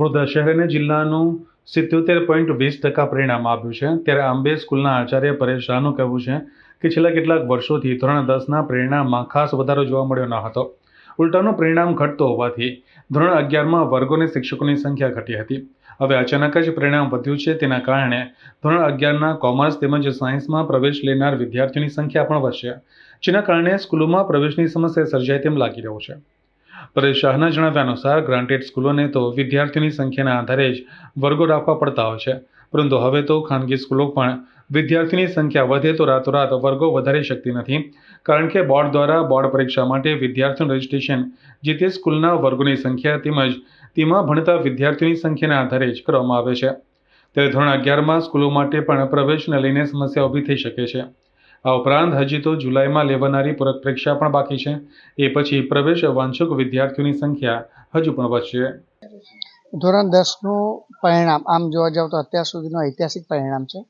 વડોદરા શહેર અને જિલ્લાનું સિત્યોતેર પોઈન્ટ વીસ ટકા પરિણામ આવ્યું છે. ત્યારે આંબે સ્કૂલના આચાર્ય પરેશ શાહનું કહેવું છે કે છેલ્લા કેટલાક વર્ષોથી ધોરણ દસના પરિણામમાં ખાસ વધારો જોવા મળ્યો ન હતો. ઉલટાનું પરિણામ ઘટતો હોવાથી ધોરણ અગિયારમાં વર્ગોની શિક્ષકોની સંખ્યા ઘટી હતી. હવે અચાનક જ પરિણામ વધ્યું છે. તેના કારણે ધોરણ અગિયારના કોમર્સ તેમજ સાયન્સમાં પ્રવેશ લેનાર વિદ્યાર્થીઓની સંખ્યા પણ વધશે. જેના કારણે સ્કૂલોમાં પ્રવેશની સમસ્યા સર્જાય તેમ લાગી રહ્યું છે. પરેશ શાહના જણાવ્યા અનુસાર ગ્રાન્ટેડ સ્કૂલોને તો વિદ્યાર્થીઓની સંખ્યાના આધારે જ વર્ગો રાખવા પડતા હોય છે. પરંતુ હવે તો ખાનગી સ્કૂલો પણ વિદ્યાર્થીની સંખ્યા વધે તો રાતોરાત વર્ગો વધારી શકતી નથી. કારણ કે બોર્ડ દ્વારા બોર્ડ પરીક્ષા માટે વિદ્યાર્થીઓનું રજિસ્ટ્રેશન જે તે સ્કૂલના વર્ગોની સંખ્યા તેમજ તેમાં ભણતા વિદ્યાર્થીઓની સંખ્યાના આધારે જ કરવામાં આવે છે. ત્યારે ધોરણ અગિયારમાં સ્કૂલો માટે પણ પ્રવેશને લઈને સમસ્યા ઊભી થઈ શકે છે. આ ઉપરાંત હજી તો જુલાઈમાં લેવાનારી પૂરક પરીક્ષા પણ બાકી છે. એ પછી પ્રવેશ વાંચક વિદ્યાર્થીઓની સંખ્યા હજુ પણ વધશે. ધોરણ દસનું પરિણામ, આમ જોવા જાવ તો અત્યાર સુધીનું ઐતિહાસિક પરિણામ છે.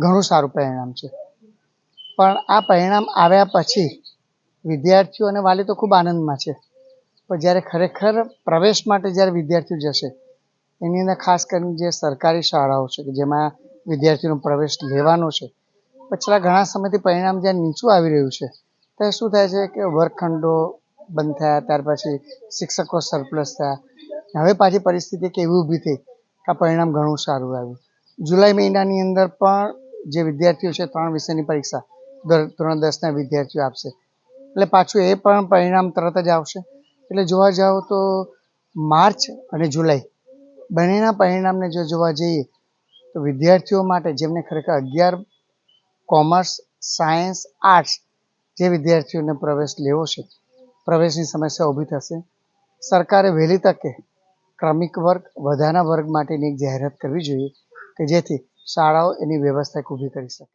ઘણું સારું પરિણામ છે. પણ આ પરિણામ આવ્યા પછી વિદ્યાર્થીઓ અને વાલી તો ખૂબ આનંદમાં છે. પણ જ્યારે ખરેખર પ્રવેશ માટે જ્યારે વિદ્યાર્થીઓ જશે, એની અંદર ખાસ કરીને જે સરકારી શાળાઓ છે કે જેમાં વિદ્યાર્થીઓનો પ્રવેશ લેવાનો છે પછીલા ઘણા સમયથી પરિણામ જ્યાં નીચું આવી રહ્યું છે ત્યારે શું થાય છે કે વર્ગખંડો બંધ થયા, ત્યાર પછી શિક્ષકો સરપ્લસ થયા. હવે પાછી પરિસ્થિતિ કેવી ઊભી થઈ કે પરિણામ ઘણું સારું આવ્યું. જુલાઈ મહિનાની અંદર પણ જે વિદ્યાર્થીઓ છે, ત્રણ વિષયની પરીક્ષા ધોરણ દસના વિદ્યાર્થીઓ આપશે. એટલે પાછું એ પણ પરિણામ તરત જ આવશે. એટલે જોવા જાવ તો માર્ચ અને જુલાઈ બંનેના પરિણામને જો જોવા જઈએ, તો વિદ્યાર્થીઓ માટે જેમને ખરેખર અગિયાર કોમર્સ, સાયન્સ, આર્ટ્સ જે વિદ્યાર્થીઓને પ્રવેશ લેવો છે, પ્રવેશની સમસ્યા ઊભી થશે. સરકારે વહેલી તકે ક્રમિક વર્ગ, વધારાના વર્ગ માટેની એક જાહેરાત કરવી જોઈએ કે જેથી શાળાઓ એની વ્યવસ્થા ઊભી કરી શકે.